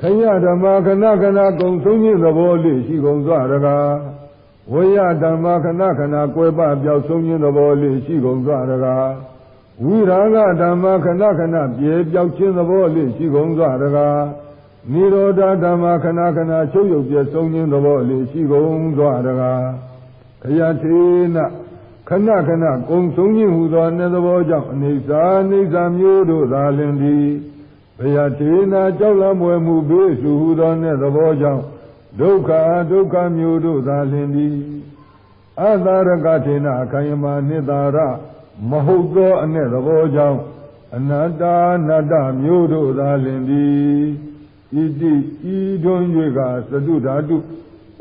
ခယဓမ္မခဏခဏကုံဆုံးခြင်းသဘောလေးရှိကုန်စွာတကားဝိယဓမ္မခဏခဏကွယ်ပပြောက်ဆုံးခြင်းသဘောလေးရှိကုန်စွာတကားဝိရာဂဓမ္မခဏခဏပြေပြောက်ခြင်းသဘောလေးရှိကုန်စွာတကားနိရောဓဓမ္မခဏခဏချုပ်ရုပ်ပြဆုံးခြင်းသဘောလေးရှိကုန်စွာတကားခယထေနခဏခဏကုံဆုံးခြင်းဟူသောနှစ်သဘောကြောင့်အနေစာအနေစာမျိုးတို့သာလင်သည် ဘယထေနာကြောက်လန့်မွယ်မှုဘေးစုဟူသောနှစ်သဘောကြောင့်ဒုက္ခဒုက္ခမျိုးတို့သာလင်သည်အသာရကထေနာခယမနိတာရမဟုတ်သောအ내သဘောကြောင့်အနတ္တနတ္တမျိုးတို့သာလင်သည်ဣတိဤတွင်၍ကသတုဓာတု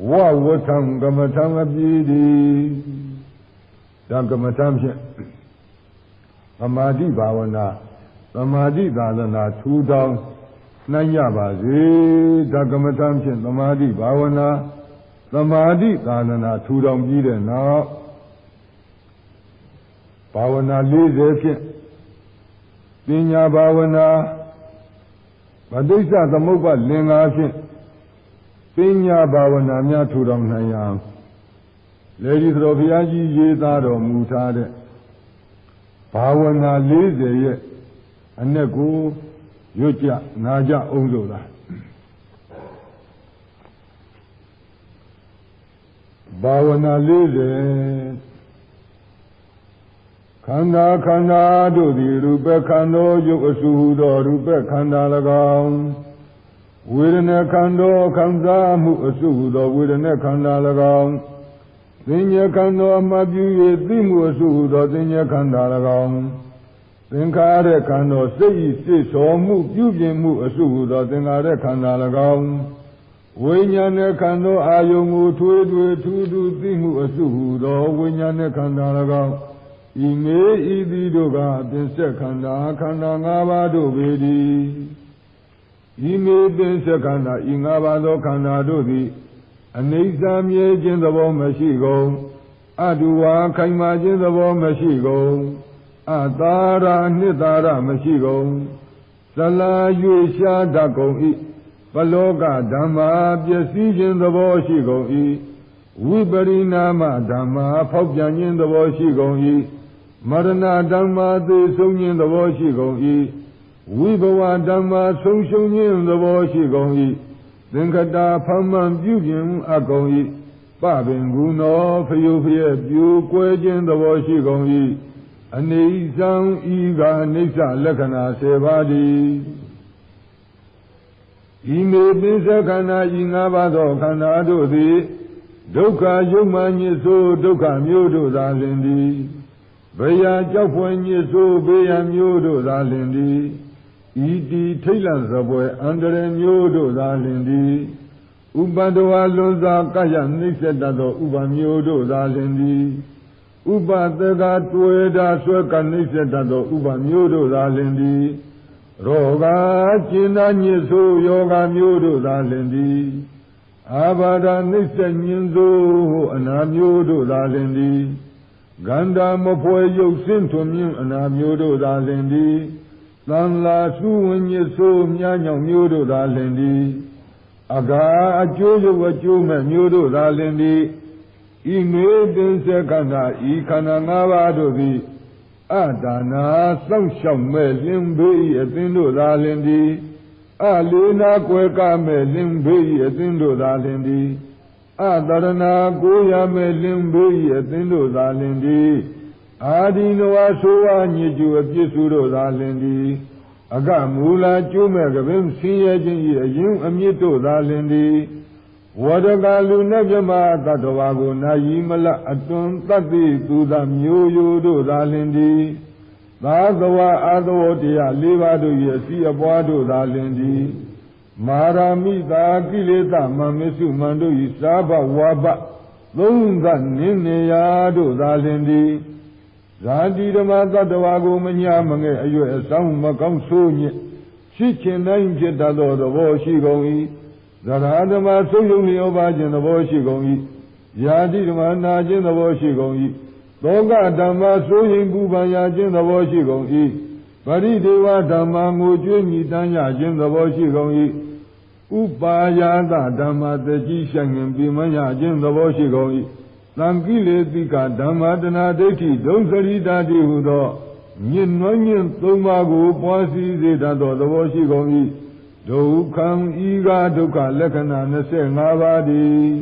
ဝဝထံကမထံအပြည့်သည်ဒါကမထံဖြင့်သမာဓိဘာဝနာ သမာဓိသာသနာထူထောင်နိုင်ကြပါစေဒါကမထံဖြင့်သမာဓိဘာဝနာသမာဓိသာသနာထူထောင်ပြီးတဲ့နောက်ဘာဝနာ40ဖြင့်ပညာဘာဝနာဗဒိစ္စသမုပ္ပါလင်္ကာဖြင့်ပညာဘာဝနာများထူထောင်နိုင်ရန်လေဒီသတော်ဘုရားကြီးရေးသားတော်မူထားတဲ့ဘာဝနာ40ရဲ့ အ내ကိုရွတ်ကြနာကြအောင်ဆိုတာဘာဝနာ40ခန္ဓာခန္ဓာတို့သည်ရူပခန္ဓာယုတ်အစုဟုသောရူပခန္ဓာ၎င်းဝေဒနာခန္ဓာခံစားမှုအစုဟုသောဝေဒနာခန္ဓာ၎င်းသင်္ညခန္ဓာအမှပြု၍သိမှုအစုဟုသောသင်္ညခန္ဓာ၎င်း သင်္ခါရခန္ဓာစိတ်ဤစိတ်သောမှုပြုပြင်မှုအစုဟုသောသင်္ခါရခန္ဓာ၎င်းဝိညာဉ်နဲ့ခန္ဓာအာယုံကိုထွေးထွေးထူးထူးသိမှုအစုဟုသောဝိညာဉ်နဲ့ခန္ဓာ၎င်းဤမေဤသည်တို့ကအပင်ဆက်ခန္ဓာခန္ဓာ၅ပါးတို့ပေသည်ဤမေပင်ဆက်ခန္ဓာဤ၅ပါးသောခန္ဓာတို့သည်အနိစ္စမြဲခြင်းသဘောမရှိကုန်အတုဝါခိုင်မာခြင်းသဘောမရှိကုန် အတာရာနှစ်သာရမရှိကုန်သလာ၍ရှားတတ်ကုန်၏ပလောကဓမ္မာပျက်စီးခြင်းသဘောရှိကုန်၏ဝိပရိနာမဓမ္မာဖောက်ပြန်ခြင်းသဘောရှိကုန်၏မရဏဓမ္မာသိဆုံးခြင်းသဘောရှိကုန်၏ဝိဘဝဓမ္မာဆုံးရှုံးခြင်းသဘောရှိကုန်၏သင်္ကတာဖမှန်ပြုခြင်းအကုန်၏ပပင်ကူနောဖယုဖျက်ပြိုကွဲခြင်းသဘောရှိကုန်၏ အနေဆံဤကအနိစ္စလက္ခဏာ၁၀ပါးသည်ဤမေပိစခန္ဓာဤ၅ပါးသောခန္ဓာတို့သည်ဒုက္ခယုံမှညစ်ဆိုးဒုက္ခမျိုးတို့သာလင်သည်ဘေယကြောက်ဖွယ်ညစ်ဆိုးဘေယမျိုးတို့သာလင်သည်ဤတီထိတ်လန့်စပွဲအန္တရာယ်မျိုးတို့သာလင်သည်ဥပတဝါလွန်စွာကရနှိစ္စတတ်သောဥပမျိုးတို့သာလင်သည် ဥပသကတွေ့တာဆွဲကနှိစ္စတတ်သောဥပမျိုးတို့သာလင်သည်ရောဂါကျင်နာညစ်ဆိုးယောဂမျိုးတို့သာလင်သည်အာဘာဒနှိစ္စညင်ဆိုးအနာမျိုးတို့သာလင်သည်ဂန္ဓာမဖွဲရုပ်ဆင်းထွန်မြင့်အနာမျိုးတို့သာလင်သည်သံလာစုဝဉ္ညဆိုးမြားညောင်မျိုးတို့သာလင်သည်အကာအကျိုးရုပ်အကျိုးမဲ့မျိုးတို့သာလင်သည် ဤငွေပင်စခန္ဓာဤခန္ဓာ၅ပါးတို့သည်အဒါနာစောင့်ရှောက်မဲ့လင်းဘေးဤအသင်းတို့သာလင်သည်အလေးနာကွယ်ကမဲ့လင်းဘေးဤအသင်းတို့သာလင်သည်အတရဏကိုရမဲ့လင်းဘေးဤအသင်းတို့သာလင်သည်အာဒီနဝဆိုဝညစ်ကျူအပြစ်စုတို့သာလင်သည်အကမူလာကျိုးမဲ့ကပင်ဆင်းရဲခြင်းဤအယုံအမြင့်တို့သာလင်သည် ဝရကလူနဲ့မြမတတ္တဝါကိုနာယီမလအတွန်တတ်သိသူသာမျိုးယိုတို့သာလင်သည်သာသဝအာသဝတရား၄ပါးတို့၏အစီအပွားတို့သာလင်သည်မာရာမိတာကိလေသာမမစ္စုမန္တို့၏သာဘဝါဘသုံးသနင်းနေရာတို့သာလင်သည်ဇာတိဓမ္မတတ္တဝါကိုမညာမငဲ့အရွယ်အဆောင်မကောင်းဆိုးညစ်ရှိချင်တိုင်းဖြစ်တတ်သောသဘောရှိကုန်၏ သရဓမ္မဆုပ်ယုံလျောပါခြင်းသဘောရှိကုန်၏ယာတိဓမ္မနာခြင်းသဘောရှိကုန်၏သောကဓမ္မဆိုရင်ပူပန်ရာခြင်းသဘောရှိကုန်၏ပရိဒေဝဓမ္မငိုကြွေးမြည်တမ်းရခြင်းသဘောရှိကုန်၏ဥပါယသဓမ္မတတိဆိုင်ငင်ပြမရခြင်းသဘောရှိကုန်၏သံကိလေတိကဓမ္မတနာဒိဋ္ဌိဒုစရိတာတိဟုသောညင်နွညင်သုံးပါးကိုပွားစည်းစေတတ်သောသဘောရှိကုန်၏ ဒုက္ခံဤကဒုက္ခလက္ခဏာ25ပါးတည်း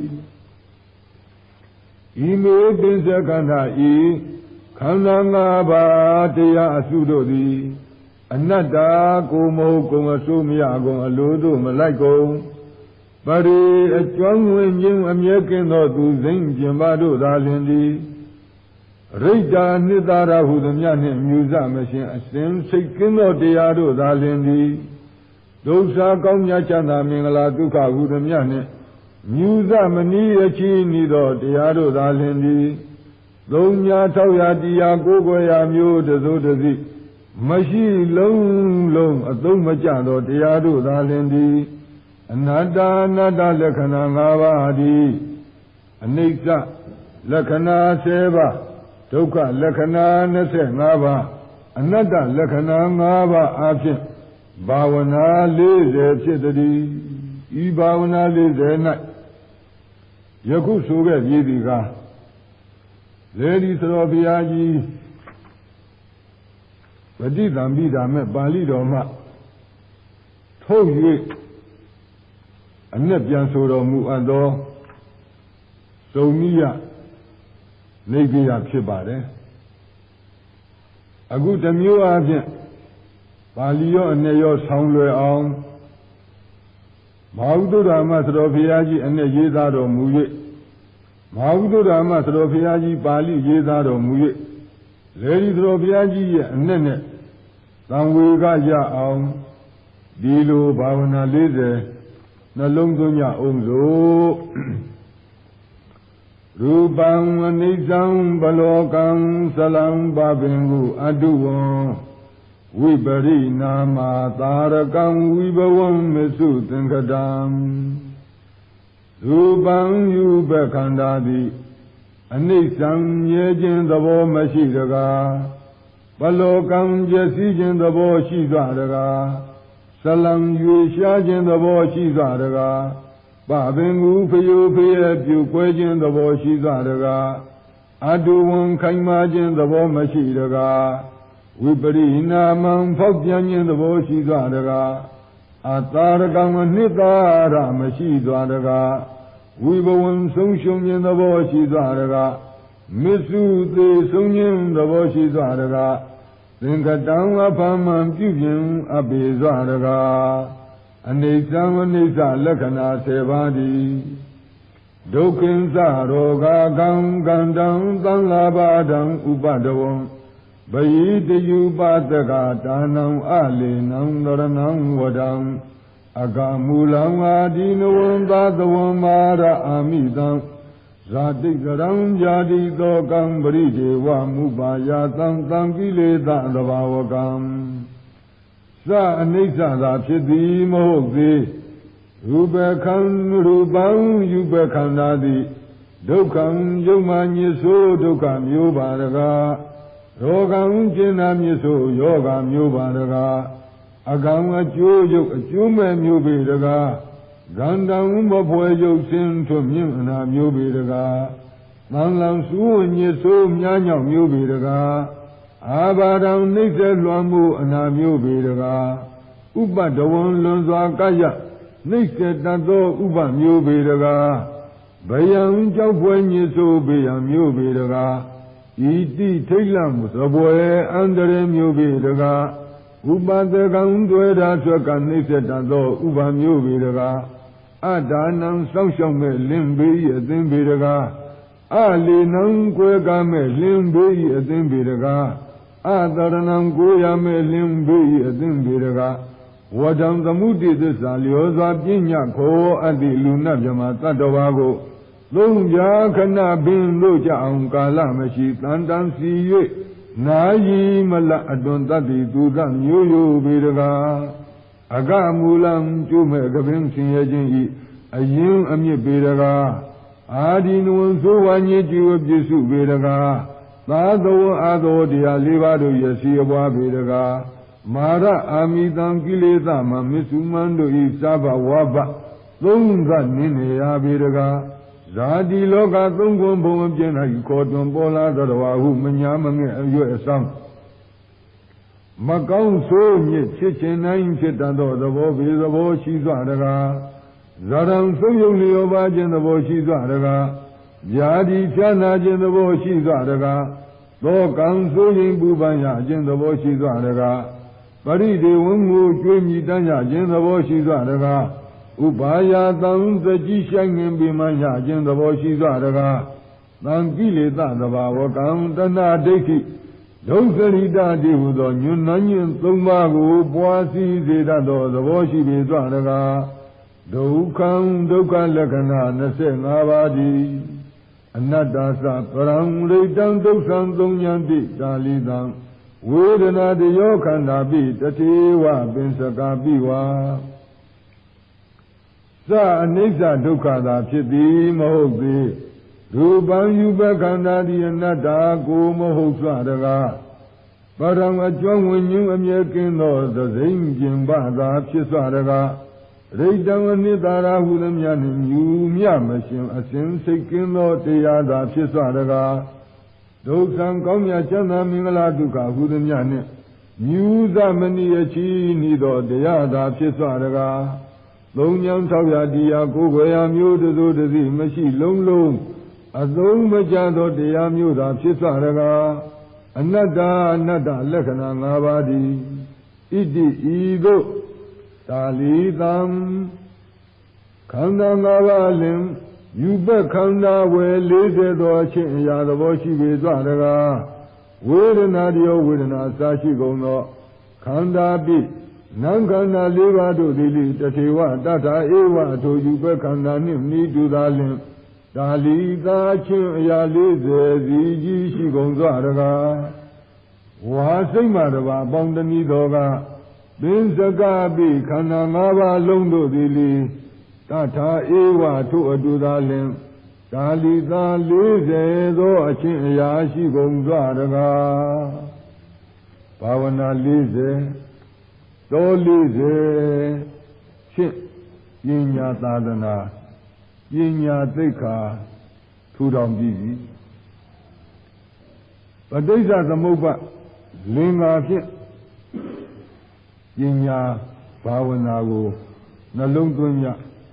ဤမေပင်စကန္ဓာဤခန္ဓာ၅ပါးတရားအစုတို့သည်အနတ္တကိုမဟုတ်ကုံအစိုးမရကုန်အလိုတို့မလိုက်ကုန်ပရိအကျွမ်းဝင်ခြင်းအမြဲကင်းသောသူစိမ့်ကျင်ပါတို့သာလင်သည်ရိတ်တာနှစ်သာရဟုသည်မြနှင့်မြူစမရှင်အစဉ်စိတ်ကင်းသောတရားတို့သာလင်သည် ဒုစရကောင်းမြတ်ချမ်းသာမင်္ဂလာဒုက္ခဟုသည်မြနှင့်မြူစမနီးရချီနီသောတရားတို့သာလင်သည်သုံးညာထောက်ရာတရားကိုးကွယ်ရာမျိုးတစိုးတစီမရှိလုံးလုံးအသုံးမကျသောတရားတို့သာလင်သည်အနတ္တအနတ္တလက္ခဏာ၅ပါးသည်အနိစ္စလက္ခဏာ10ပါးဒုက္ခလက္ခဏာ25ပါးအနတ္တလက္ခဏာ5ပါးအဖြစ် ဘာဝနာ40ဖြစ်သည်ဤဘာဝနာ40၌ယခုဆိုခဲ့ပြီးဒီကားလေဒီသရောဘုရားကြီးပဋိသံပိဓာမဲ့ပါဠိတော်မှထုတ်၍အ내ပြန်ဆိုတော်မူအပ်သောသုံးမိယနေကြရဖြစ်ပါတယ်အခုတမျိုးအဖြစ် ပါဠိရောအနဲ့ရောဆောင်းလွယ်အောင်မဟာဥဒ္ဒရာမသတော်ဘုရားကြီးအနဲ့ရေးသားတော်မူ၍မဟာဥဒ္ဒရာမသတော်ဘုရားကြီးပါဠိရေးသားတော်မူ၍လေဒီသတော်ဘုရားကြီးရဲ့အနဲ့နဲ့သံဝေကရအောင်ဒီလိုဘာဝနာ40နှလုံးသွင်းကြအောင်လို့ရူပံအနိစ္စံဘလောကံသလံဘဗင်ဟုအတုဝံ ဝိပရိနာမသာရကံဝိဘဝံမစုသင်္ကတံရူပံယူပခန္ဓာသည်အနိစ္စံမြဲခြင်းသဘောမရှိတကားဘလောကံပျက်စီးခြင်းသဘောရှိသွားတကားဇလံရွေရှားခြင်းသဘောရှိသွားတကားပပင်ကူဖယိုဖယပြုကွဲခြင်းသဘောရှိသွားတကားအတုဝံခိုင်မာခြင်းသဘောမရှိတကား ဝိပရိနာမံဖောက်ပြန်ခြင်းသဘောရှိသွားတကားအတာရကံအနှစ်သာရမရှိသွားတကားဝိဘဝံဆုံးရှုံးခြင်းသဘောရှိသွားတကားမစ္စုသေးဆုံးခြင်းသဘောရှိသွားတကားသင်္ကတံအဖမံပြုပြင်အပေသွားတကားအနေဆံအနိစ္စလက္ခဏာ10ပါးသည်ဒုက္ခိသရောဂကံကန္တံသံဃာပါဒံဥပဒဝံ ဘယိတယုပတကဒါနံအလေနံရဏံဝဒံအကမူလံအာဒီနဝံသာသဝံမာရအာမိတံဇာတိကရံဇာတိသောကံပရိဒေဝမုပါယသံသံကိလေသာသဘာဝကံစအနိစ္စသာဖြစ်သည်မဟုတ်သေးရူပခန္ရူပံယူပခန္ဓာသည်ဒုက္ခံယုံမှညစ်ဆိုးဒုက္ခမျိုးပါတကား ရောဂံကျင်နာမြစ်ဆိုယောဂမျိုးပါတကားအကံအကျိုးရုပ်အကျိုးမဲ့မျိုးပေတကားဂန္တံမဖွဲရုပ်စင်ထွမြင့်အနာမျိုးပေတကားသံလံစူးညစ်ဆိုးမြားညောက်မျိုးပေတကားအာဘာဒံနှိမ့်ဆက်လွှမ်းမှုအနာမျိုးပေတကားဥပဒဝံလွန်စွာကယနှိမ့်ဆက်တတ်သောဥပမျိုးပေတကားဗယံကြောက်ပွဲညစ်ဆိုးပေယံမျိုးပေတကား ဤတိထိတ်လန့်သပွဲအန္တရမျိုးပေတကားဥပဒကံတွေ့တာဆွက်ကနှိမ့်ဆက်တတ်သောဥပမျိုးပေတကားအဒါနံစောင့်ရှောက်မဲ့လင်းဘေး၏အသင်ပေတကားအလီနံကွယ်ကားမဲ့လင်းဘေး၏အသင်ပေတကားအတရဏံကိုရမဲ့လင်းဘေး၏အသင်ပေတကားဝဒံသမှုတိသစ္စာလျောစွာပညာခောအတ္တိလူနတ်မြမတတ္တဝါကို သုံးပြခဏပင်လို့ကြအောင်ကာလမရှိတန်တန်စီ၍နာယီမလအတွန်တတ္တိသူသမျိုးယိုပေတကားအကမူလံကျိုးမဲ့ကပင်ဆင်းရဲခြင်းဤအရင်အမြင့်ပေတကားအာဒီနဝံသိုးဝါညစ်ကြည်ဝပြည့်စုပေတကားသာသောအာသောတရား၄ပါးတို့ရစီအပွားပေတကားမာရအာမိတံကိလေသာမမစ္စုမန်တို့ဤသဘဝဘသုံးကနင်းနေရပေတကား ဇာတိလောကသုံးခွန်ဘုံအပြည့်၌ခေါ်တွင်ပေါ်လာသောတော်ဟုမညာမငဲ့အရွယ်အဆောင်မကောင်းဆိုးမြစ်ဖြစ်ခြင်းနိုင်ဖြစ်တတ်သောသဘောပေသဘောရှိစွာတကားဇာရံဆုံးယုံလျောပါခြင်းသဘောရှိစွာတကားဗျာတိဖြာနာခြင်းသဘောရှိစွာတကားသောကံဆိုးရင်ပူပန်ရခြင်းသဘောရှိစွာတကားပရိဒေဝံကိုကျွေးမြည်တမ်းရခြင်းသဘောရှိစွာတကား ဥပါယသံသတိဆိုင်ငင်ပြမှရခြင်းသဘောရှိစွာတကားသံကိလေသာသဘာဝကံတဏှဒိဋ္ဌိဒုစရိတာတိဟုသောညွန်နှညင်သုံးပါးကိုပွားစည်းစေတတ်သောသဘောရှိပေစွာတကားဒုက္ခံဒုက္ခလက္ခဏာ25ပါးသည်အနတ္တသပရံရိတံဒုက္ခံသုံးညာတိတာလီတံဝေဒနာတယောခန္ဓာပိတတိဝပင်စကာပိဝါ စအနိစ္စဒုက္ခသာဖြစ်သည်မဟုတ်သေးရူပံယူပခန္ဓာဒီအနတ္တကိုမဟုတ်စွာတကားပရံအကျွမ်းဝิญဉ်အမြဲကင်းသောသစိမ့်ကျင်ပသာဖြစ်စွာတကားရိတံအနိတာရာဟုသည်များနှင့်မြူမြမရှင်အစဉ်စိတ်ကင်းသောတရားသာဖြစ်စွာတကားဒုက္ခံကောင်းမြတ်ချမ်းသာမင်္ဂလာဒုက္ခဟုသည်များနှင့်မြူသမဏိယချီနိသောတရားသာဖြစ်စွာတကား သုံးညောင်းထောက်ရတရားကိုယ်ွယ်ရာမျိုးတစိုးတစီမရှိလုံးလုံးအသုံးမကျသောတရားမျိုးသာဖြစ်စွာတကားအနတ္တအနတ္တလက္ခဏာ၅ပါးသည်ဣတိဤသို့တာလီတံခန္ဓာ၅ပါးလင်ယူပခန္ဓာဝယ်40သောအချင်းအရာသဘောရှိပေစွာတကားဝေဒနာတယောဝေဒနာအစာရှိကုန်သောခန္ဓာပိ နံခန္ဓာ၄ပါးတို့သည်လိတထေဝတထာဧဝအထိုယူပခန္ဓာနှင့်ဤတူသာလင်ဒါလီသာချင်းအရာ40စီကြီးရှိကုန်စွာတကားဝါစိတ်မှတပါအပေါင်းတနည်းတော်ကသင်္စကပိခန္ဓာ၅ပါးလုံးတို့သည်လေတထာဧဝထိုအတူသာလင်ဒါလီသာ40သောအချင်းအရာရှိကုန်စွာတကားဘာဝနာ40 သော40ဖြင့်ပညာသာသနာပညာသိက္ခာထူထောင်ပြီးပြီပဋိစ္စသမုပ္ပါလင်္ကာဖြင့်ပညာဘာဝနာကိုနှလုံးသွင်းရ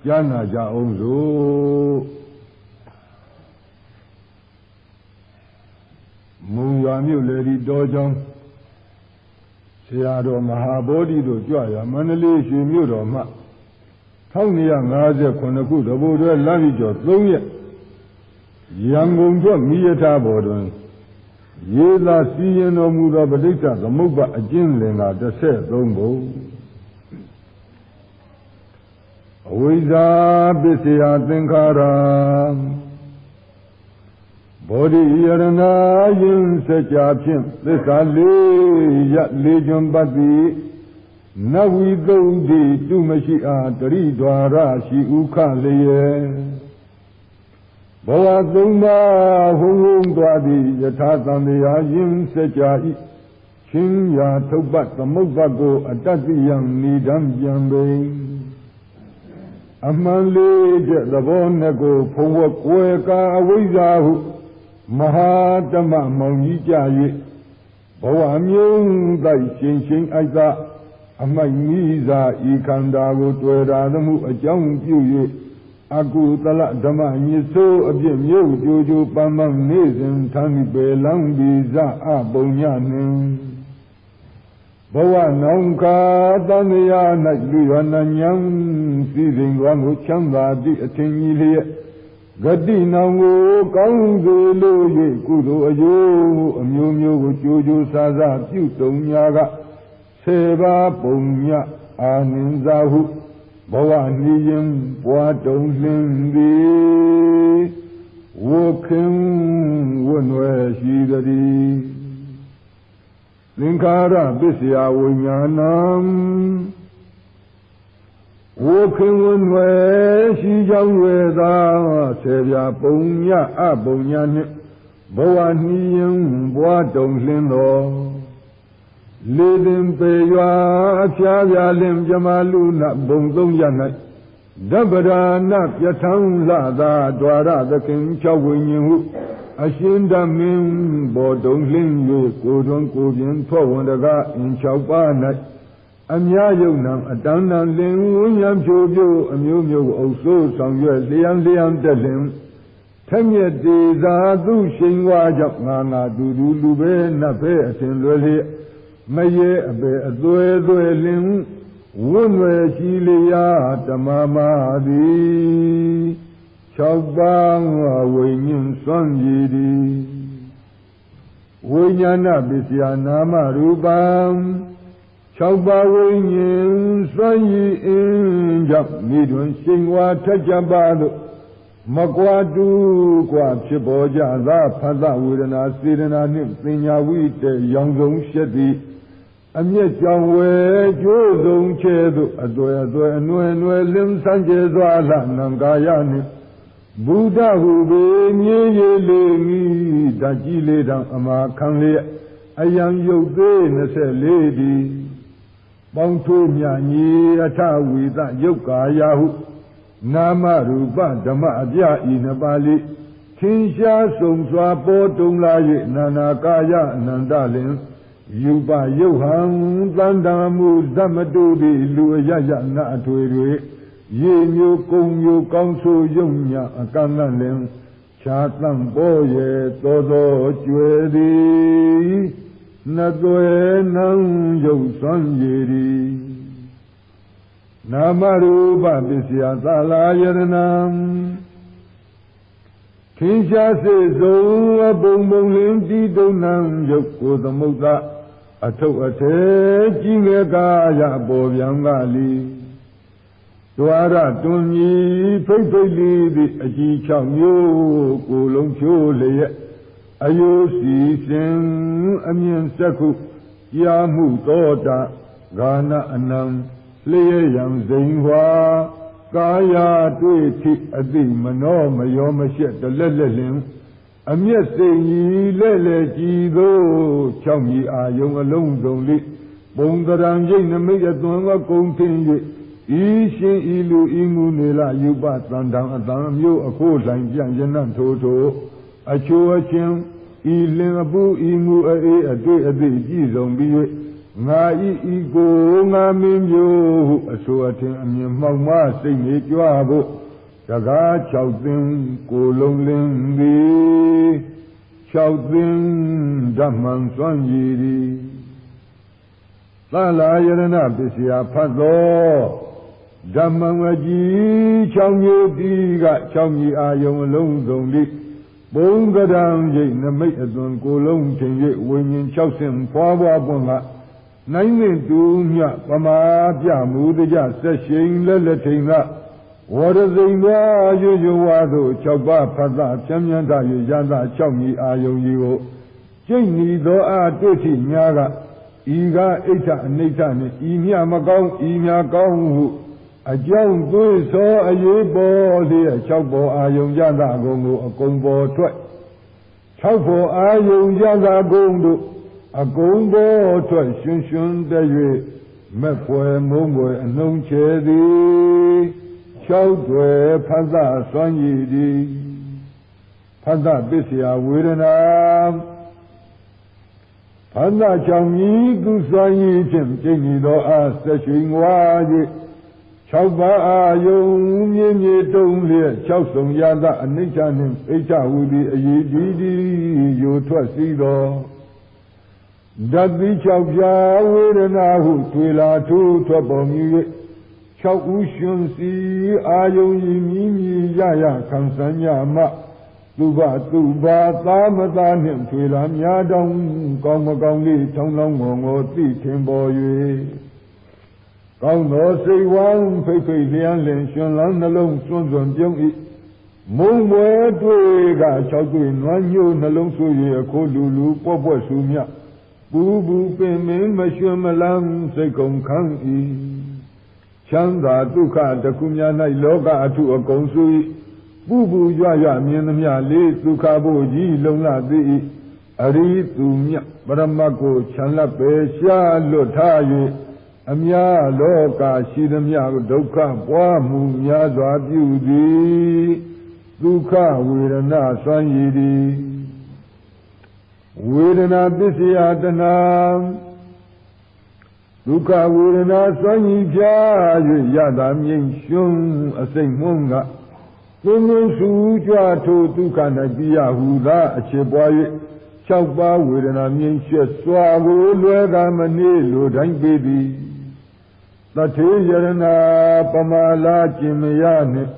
ကြားနာကြအောင်စို့မုံရွာမြို့လေဒီတော်ကြောင်းဆ ရာတော်မဟာဗောဓိတို့ကြွရမန္တလေးရွှေမြို့တော်မှာ1959ခုတဘူတွဲလမ်းကြီးကျော်3ရက်ရန်ကုန်ကျော်မိယထာဘော်တွင်ရေသာစီရင်တော်မူသောပဋိစ္စသမုပ္ပါအကျဉ်းလင်က33ဘုံအဝိဇ္ဇာပစ္စယသင်္ခါရ ဘောဓိယရဏယင်စကြာဖြင့်သစ္စာလေးရလေးကျွန်းပတ်သည်နဝီသုတ်တိတုမရှိအားတရိဒွါရရှိဥခလျေဘဝသုံးပါးဟုံဟုံသွားသည်ယထာသံတရားယင်စကြာဤချင်းရာထုတ်ပတ်သမုပ္ပတ်ကိုအတ္တယံနိဒံပြန်ပေအမှန်လေးတဲ့သဘောနဲ့ကိုဖုံဝကွယ်ကာအဝိဇ္ဇာဟု မဟာဓမ္မမောင်ကြီးကြ၍ဘဝမြုံတိုက်ရှင်ရှင်အိုက်သာအမိုက်မိစာဤခန္ဓာကိုတွေ့တာသမှုအကြောင်းပြု၍အကုသလဓမ္မညစ်ဆိုးအပြစ်မြုပ်ကြိုးကြိုးပန်းပန်းနေစဉ်ထမ်းပြီးပေလောင်းပြီးဇအပုံညနှင့်ဘဝနောင်ခါတန်ရာ၌လူရဏညံစည်းစိမ်သွားကိုချမ်းသာသည့်အထင်ကြီးလျက် ဂတိနောင်ကိုကောင်းစေလို့၍ကုသိုလ်အယိုးအမျိုးမျိုးကိုကြိုးကြိုးစားစားပြုတုံများကဆေဘာပုံညအာနိဇာဟုဘဝနှီးရင်ပွားတုံလင်းသည်ဝခင်ဝနွယ်ရှိသည်သင်္ခါရပစ္စယဝိညာဏံ ဝခင်ဝနွယ်ရှိကြောင်းွယ်သာဆေပြပုံညအပုံညနှင့်ဘဝနှီးရင်ပွားတုံလင်းတော်လေသင်ပေရွာအဖျားပြားလင်ပြမလူနာဘုံသုံးရ၌ဓဗ္ဗရာဏပြထံလာသာဒွါရသခင်၆ဝိညာဉ်ဟုအရှင်ဓမင်းဘောတုံလင်း၍ကိုတွန်ကိုပြင်းထောဝန်တကအင်၆ပါး၌ အမြယုံနံအတန်းတန်လင်ဝဉ္ဉံဖြိုဖြိုအမျိုးမျိုးအုပ်စိုးဆောင်ရွက်လျံလျံတက်လင်ထက်မြက်တေသာသူရှိန်ဝါကြောင့်ငါငါသူသူလူပဲနတ်ပဲအစဉ်လွယ်လျက်မရေအပေအသွဲသွဲလင်ဝွန်းွယ်ရှိလျာဓမ္မမာသည်၆ပါးဝိညာဉ်စွန့်ကြည်သည်ဝိညာဏပစ္စယနာမရူပံ ၆ပါးဝိညာဉ်စွန့်ရည်အင်းကြောင့်မိတွင်ရှိန်ဝါထက်ကြပါလို့မကွာတူกว่าဖြစ်ပေါ်ကြသာဖသဝေဒနာစေဒနာနှင့်ပညာဝိတ္တရောင်ဆုံးရှက်သည်အမျက်ကြောင့်ဝဲကျိုးဆုံးချဲသို့အတွေ့အတွေ့အနွယ်နွယ်လင်းဆန်းကျဲစွာလနံကာယနှင့်ဘုဒ္ဓဟုပေမြေရည်လေးမိဓာတ်ကြီးလေးတောင်အမာခံလျက်အယံရုပ်သေး24ဒီ ပေါင်းထိုးမြညီအထဝီသရုပ်ကာယဟု နာမရူပဓမ္မအပြဤနှစ်ပါးလိထင်ရှားစုံစွာပေါ်တုံလာ၍နာနာကာယအနန္တလင်ယူပယုတ်ဟံတန်တမှုဓမ္မတုတိလူအယယနာအထွေတွေရေမျိုးကုံမျိုးကောင်းဆိုယုံညာအကန့်လန့်လင်ခြားတန့်ပေါ်ရဲ့သောသောကျွယ်သည် နှသွဲနံရုပ်စွမ်းရည်သည်နာမရူပပစ္စယသာလာယရဏံခင်းရှားစေစုံအပုံပုံလင်းတီတုံနံရုပ်ကိုသမုဒ္ဒအထုပ်အထဲကြီးငယ်ကာယပေါ်ပြန်ကလီဒွါရတွန်ကြီးဖိတ်ဖိတ်လေးသည်အကြီး၆မျိုးကိုလုံးချိုးလျက် အယုစီစဉ်အမြင်စက္ခုကြားမှုသောတာဂာနအနံလျေယံဇိန်ဝါကာယတွေ့ထိအတိမနောမယောမရှက်တလက်လက်လင်အမျက်စိန်ကြီးလဲ့လဲ့ကြည်သော၆မြည်အာယုံအလုံးစုံလိပုံတရံရိတ်နမိတ်အသွင်ကကုံထင်း၍ဤရှင်ဤလူဤငူနေလယူပသန္တံအတံမျိုးအခိုးဆိုင်ပြန်ကျနတ်ထိုးထိုး အချိုးအချင်းဤလင်အပူဤငူအေးအတွေ့အသိကြည်စုံပြီး၍ငါဤဤကိုငါမင်းမျိုးဟုအဆိုအထင်အမြင်မှောက်မစိတ်နေကြွဖို့တကား၆သိန်းကိုလုံးလင်းသည်၆သိန်းဓမ္မံစွန့်ရည်သည်သလာယရဏပစ္စယဖတ်သောဓမ္မံအကြီး၆မျိုးတီးက၆မြည်အာယုံအလုံးစုံသည် ပုံကရံရိတ်နမိတ်အသွင်ကိုလုံးထင်၍ဝိညာဉ်၆ဆင့်ဖွာဖွာပွင့်ကနိုင်မင်းတူမြပမာပြမှုတကြဆက်ရှိန်လက်လက်ထိန်ကဝရစိန်သာရွရွဝါသို့၆ပါးဖတ်တာဖြမ်းမြန်းတာ၍ရတာ၆မြည်အာယုံကြီးကိုကျိတ်နီသောအတွေ့ထိများကဤကအိဋ္ဌအနိဋ္ဌနှင့်ဤမြမကောင်းဤမြကောင်းဟု အကြောင်းသွေးသောအရေးပေါ်လျက်၆ပေါ်အာယုံရတာကုန်ကိုအကုန်ပေါ်ထွက်၆ပေါ်အာယုံရတာကုန်တို့အကုန်ပေါ်ထွက်ရှင်ရှင်တည်း၍မက်ဖွယ်မုံွယ်အနှုံချေသည်၆ွယ်ဖတ်သစွမ်းရည်သည်ဖတ်သပစ္စယဝေဒနာဖတ်သချောင်ကြီးသူစွမ်းရည်ဖြင့်ကျင့်ကြသောအားဆက်ရှိန်ဝါ၍ ၆ပါးအာယုံမြင့်မြင့်တုံးလျက်၆ဆုံရသအနိစ္စနှင့်အိဋ္ဌဝူသည်အည်ဒီဒီရိုထွက်စီသောဓာတိ၆ပြာဝေဒနာဟုတွေ့လာထိုးထွက်ပေါ်မြူ၍၆ဥရှင်စီအာယုံဤမြည်မြည်ရရခံစံညမသူဘသူဘာသာမသာနှင့်တွေ့လာများတောင်ကောင်းမကောင်းလေးထောင်းလောင်းငေါငေါသိထင်ပေါ်၍ ကောင်းသောစိတ်ဝမ်းဖိတ်ဖိတ်လျံလင်ရှင်လန်းနှလုံးစွန့်စွန့်ပြုံး၏မုံမွယ်တွေ့က၆တွေ့နွမ်းညို့နှလုံးဆွေရခိုးလူလူပွက်ပွက်ဆူမြပူပူပင်မင်းမရွှင်မလန်းစိတ်ကုန်ခန်း၏ချမ်းသာဒုက္ခတခုများ၌လောကအထုအကုန်စု၏ပူပူရွရွမြင်သမျှလေးဒုက္ခဘို့ကြီးလုံလသည်၏အရိသူမြတ်ပရမတ်ကိုခြံလက်ပဲရှားလွတ်ထား၍ အများလောကရှိသမျှဒုက္ခပွားမှုများစွာပြုသည်ဒုက္ခဝေဒနာဆွမ်းရည်သည်ဝေဒနာပစ္စယတနာဒုက္ခဝေဒနာဆွမ်းရည်ဖြာ၍ရတာမြိန်ရှုံးအစိတ်မွန်းကသွင်းသွင်းစုကြွထိုဒုက္ခ၌ပြရဟုသာအခြေပွား၍၆ပါးဝေဒနာမြင်ရှက်စွာကိုလွယ်ကမနေလိုတိုင်းပေသည် တထေယရဏပမာလာကျင်မရနှင့်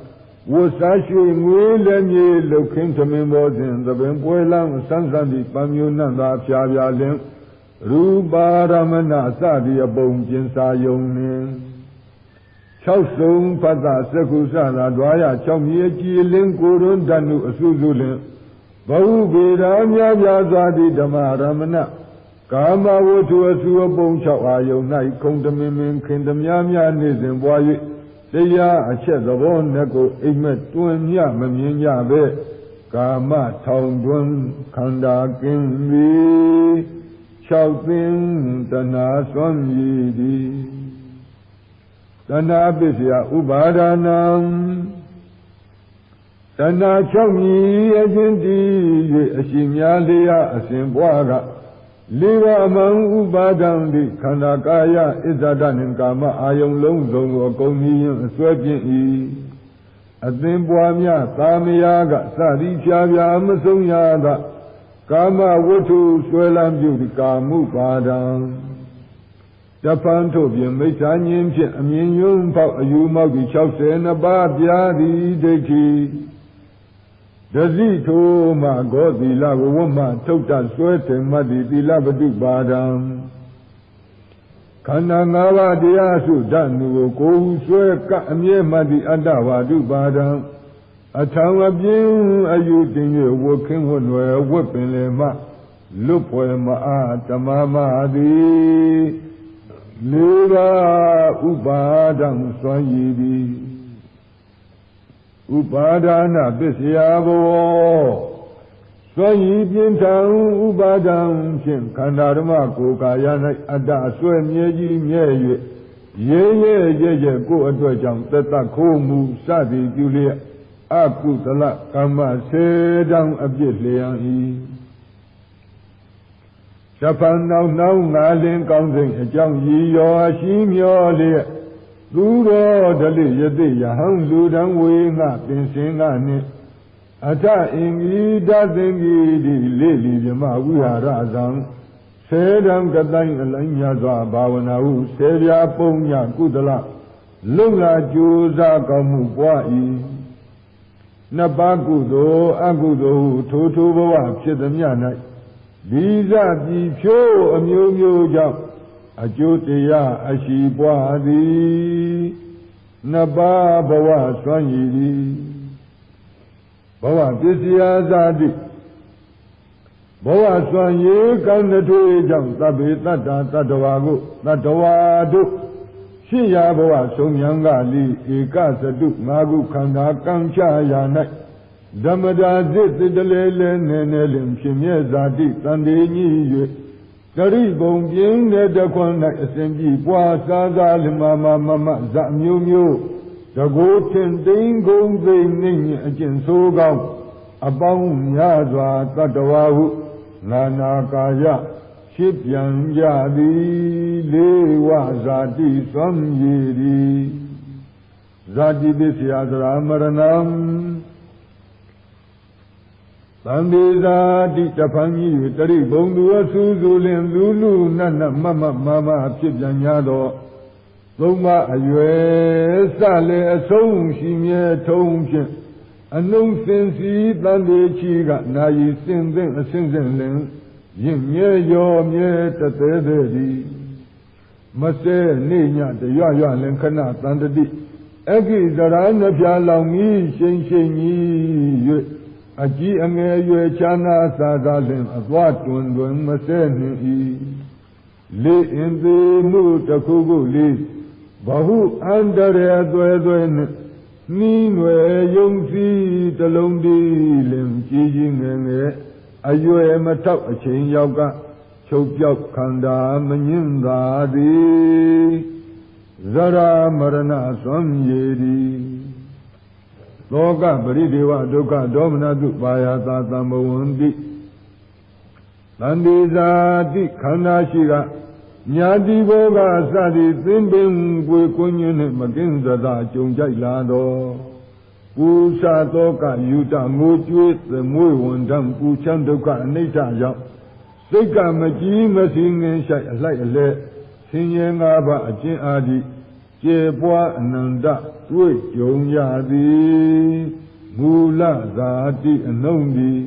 ဝတ်စားရွှေငွေလည်းမြေလုတ်ခင်းသမင်ပေါ်စဉ်သပင်ပွဲလန်းဆန်းဆန်းသည့်ပန်းမျိုးနှံ့သာဖြာဖြာလင်းရူပါရမဏစသည်အပုံကျင်စာယုံနှင့်၆စုံဖတ်တာစကုသလာဒွာရ၆မြေကြည်လင်းကိုရွန်းတန်ုအစုစုလင်းဘဟုဗေဒာများပြားစွာသည့်ဓမ္မရမဏ ကာမဝတ္ထုအစုအပုံ၆အာယုန်၌ခုံတမင်မင်ခင်တများများနေစဉ်ပွား၍တရားအချက်သဘောနဲ့ကိုအိမ်မက်တွင်မြမမြင်ကြပဲကာမထောင်တွင်ခန္ဓာကင်းသည်၆သိန်းတဏှာစွမ်းရည်သည်တဏှာပစ္စယဥပါဒနာတဏှာ၆မြည်အချင်းတည်၍အရှင်များလေးရအစဉ်ဘွားက လေးပါအမှန်ဥပါဒံတိခန္ဓာကာယဣဇဒနှင့်ကာမအာယုံလုံးစုံကိုအကုန်ကြီးရင်အစွဲပြင်း၏အသင်ပွားများသာမယာကစသည်ဖြာဖြာမဆုံးရသာကာမဝတ္ထုဆွဲလန်းပြုဒီကာမှုပါဒံတဖန်ထုတ်ပြင်မိစ္ဆာညင်းဖြင့်အမြင်ယုံပေါက်အယူမောက်ဒီ62ပါးပြားသည်ဒိဋ္ဌိ ဒဇိထိုမှဂောသီလကိုဝတ်မှထုတ်တဆွဲတင်မှတ်သည်သီလပတုပါဒံခန္ဓာ၅ပါးတရားစုဓာတ်နုကိုကိုယ်ဆွဲကအမြဲမှတ်သည်အတ္တဝါတုပါဒံအထောင်အပြင်းအယူတင်၍ဝတ်ခင်းဝတ်ွယ်ဝတ်ပင်လေမှလွတ်ဖွယ်မအားတမမသည်လေးပါးဥပါဒံစွမ်းရည်သည် ဥပါဒါနပစ္စယဘောသွန်ဤပြင်းထန်ဥပါဒံဖြင့်ခန္ဓာဓမ္မကိုယ်ကာယ၌အတ္တအစွဲမြဲကြီးမြဲ၍ရဲရဲရဲရဲကိုယ်အတွက်ကြောင့်တသက်ခိုးမှုစသည်ပြုလျက်အကုသလကမ္မစေတံအပြစ်လျံ၏သဖန်နောက်နောက်ငါလင်းကောင်းစဉ်အကြောင်းရည်ရောရှိမျောလျက် သူတော်ဒလိယတိယဟံလူတံဝေငှပင်စင်ကနှင့်အထအင်္ဂီတသင်္ဂီဒီလေလီမြမဝိဟာရဇံဆေဒံကတိုင်းအလိုင်းများစွာဘာဝနာဟုဆေပြာပုံညကုသလလုံလာကြိုးစားကောင်းမှုပွား၏နှစ်ပါးကုသိုလ်အကုသိုလ်ဟုထိုထိုဘဝဖြစ်သည်မြ၌ဒီဇပြည်ဖြိုးအမျိုးမျိုးကြောင့် အကျိုးတရားအရှိပွားသည်နှစ်ပါးဘဝဆွမ်းရည်သည်ဘဝပစ္စယဇာတိဘဝဆွမ်းရည်ကံထွေကြောင့်သဗ္ဗေတ္တတတ္တဝါကိုတတ္တဝါတို့ရှိရာဘဝဆုံးမြံကလိဧကသတုငါးခုခန္ဓာကံချရာ၌ဓမ္မတာစစ်တလေလဲနေနေလင်ဖြစ်မြဲဇာတိတန်တေညီ၍ တရိဘုံပြင်းတဲ့တခွန်း၌အစဉ်ပြပွားစားစားလမမမမဇမျိုးမျိုးတကိုးထင်သိင်ကုန်သိနေအကျင့်ဆိုးကောင်းအပေါင်းများစွာတတ္တဝါဟုနာနာကာယရှိပြန်ကြသည်လေးဝဇာတိသွမ်းရည်သည်ဇာတိပစ္စယသရမရဏံ သံဃေသာတိတဖန်ကြီး၍တရိဘုံသူအဆူဆူလင်လူလူနတ်နတ်မမမမဖြစ်ပြန်냐သောသုံးပါအရွယ်စလည်းအဆုံးရှိမြဲထုံးဖြင့်အနုံစင်စီတန်တေချီကနာယီစင်သင့်အစင်စင်လင်ရင့်မြဲရောမြဲတသေးသေးသည်မစဲနေညတရွရွလင်ခဏတန်တတိအခိတရာနှပြလောင်ကြီးရှိန်ရှိန်ကြီး၍ အကြီးအငယ်ရွယ်ချမ်းသာသာသာလင်အသွားတွင်တွင်မစဲနှင့်၏လေးအင်သေးမှုတစ်ခုခုလေးဘဟုအန္တရအသွဲသွဲနှင့်နှီးနွယ်ယုံစီတလုံးတည်းလင်ကြီးကြီးငယ်ငယ်အရွယ်မထောက်အချိန်ရောက်ကချုပ်ပြောက်ခန္ဓာမငင်းသာသည်ဇရာမရဏသွမ်းရည် သည်လောကပရိဒေဝဒုက္ခဒေါမနတုပါယသာတံဘဝန္တိတန်ဒီဇာတိခန္ဓာရှိကညာတိဘောကစသည်သင်ပင်ပွေကွင်းင်းနှင့်မကင်းစသာကြုံကြိုက်လာတော့ပူစာသောကယူတငိုကြွေးသမွေဝန်တံပူချမ်းဒုက္ခအနိစ္စကြောင့်စိတ်ကမကြီးမစင်းငင်ဆိုင်အလိုက်အလဲဆင်းရဲငါးပါးအကျဉ်းအာဒီ ကျေပွားအနန္တတွေ့ကြုံရသည်မူလဇာတိအနှုံးသည်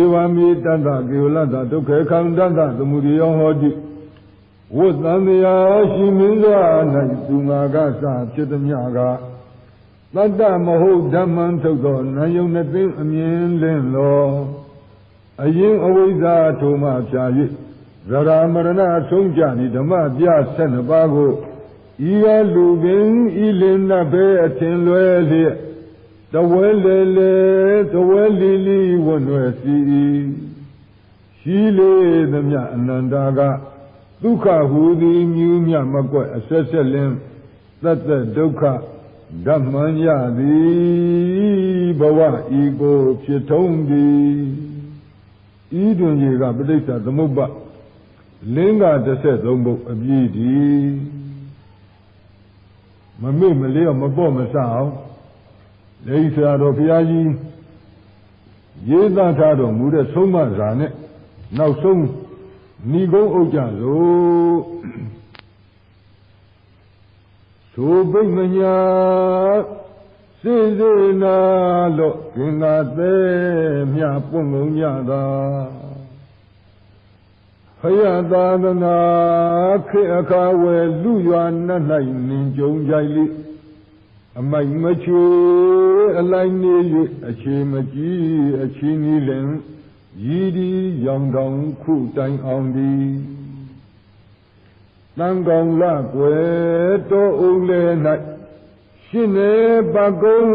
ဧဝမေတတ္တကေဝလတ္တဒုက္ခခန္တတသမုဒယောဟောတိဝတ်သံတရားရှိမင်းစွာ၌သူငါကစဖြစ်သည်မြကတတ္တမဟုတ်ဓမ္မံထုတ်သောနာယုံနှစ်သိန်းအမြင်လင်းလောအရင်အဝိဇ္ဇာထိုမှဖြာ၍ဇရာမရဏဆုံးကြသည်ဓမ္မပြ12ပါးကို ဤကလူပင်ဤလင်းနဘေအထင်လွဲလျက်တဝဲလေလေတဝဲလီလီဝွနယ်စီရှိလေသမျှအနန္တာကဒုက္ခဟူသည်မြူးမြမကွက်အဆက်ဆက်လင်းသက်သက်ဒုက္ခဓမ္မံရသည်ဘဝဤကိုဖြစ်ထုံးသည်ဤတွင်ကြီးကပဋိစ္စသမုပ္ပါလင်းက33ဘုတ်အပြည့်သည် မမေ့မလေးမပေါ့မဆအောင်လေဆရာတော်ဘုရားကြီးရေးသားထားတော်မူတဲ့ဆုံးမစာနဲ့နောက်ဆုံးဏီကုန်းဥကြစို့သိုဘိမညာစေစေနာလို့ကင်္ဂသေးမြပွင့်ကုန်ကြတာဖ ယသာသနာခေအခါဝယ်လူရွာနတ်၌နင်ကြုံကြိုက်လိအမိုက်မချွေအလိုက်နေ၍အခြေမကြီးအချင်းကြီးလင်ရည်ဒီရောင်တောင်ခုတိုင်အောင်သည်တန်ကောင်လကွယ်တောအုံးလဲ၌ရှင်နေပကုံး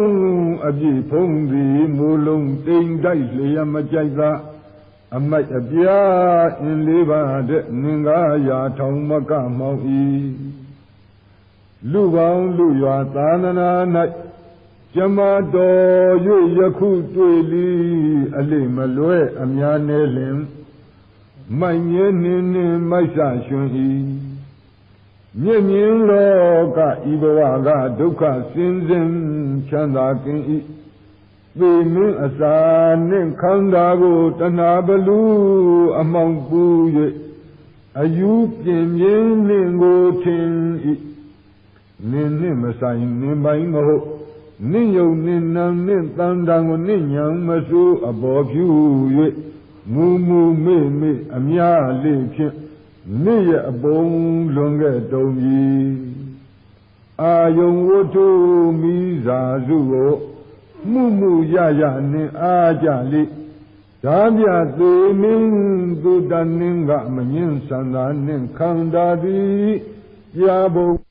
အပြည့်ဖုံးသည်မူလုံးတိမ်တိုက်လျက်မကြိုက်သာ အမိုက်အပြားအင်းလေးပါတဲ့ငင်္ဂါရာထောင်မကမောင်း၏လူပေါင်းလူရွာသာသနာ၌ကျမတော်၍ယခုတွေ့လီအလိမလွဲအများနေလင်မိုက်ငယ်နှင်းနှင်းမိုက်ဆရှင်၏မြင့်မြင့်လောကဤဘဝကဒုက္ခစင်စဉ်ချမ်းသာကင်း၏ သေမင်းအစာနှင့်ခန္ဓာကိုတဏှာဘလူအမောင်ပူ၍အယူပြင်းပြင်းနှင့်ကိုထင်၏နင်းနှင့်မဆိုင်နင်းပိုင်းမဟုတ်နင့်ယုံနင့်နံနင့်တန်တန်ကိုနင့်ညာမစိုးအပေါ်ဖြူ၍မူမူမေ့မေ့အများလေးဖြင့်နေ့ရအပုံလွန်ခဲ့တုံးကြီးအာယုံဝတ္ထုမိစာစုကို မှုမှုရရနှင့်အားကြလိဒါပြသေးမင်းသူတန်နှင်းကမငင်းဆန္ဒနှင့်ခန္ဓာသည်ပြဘုံ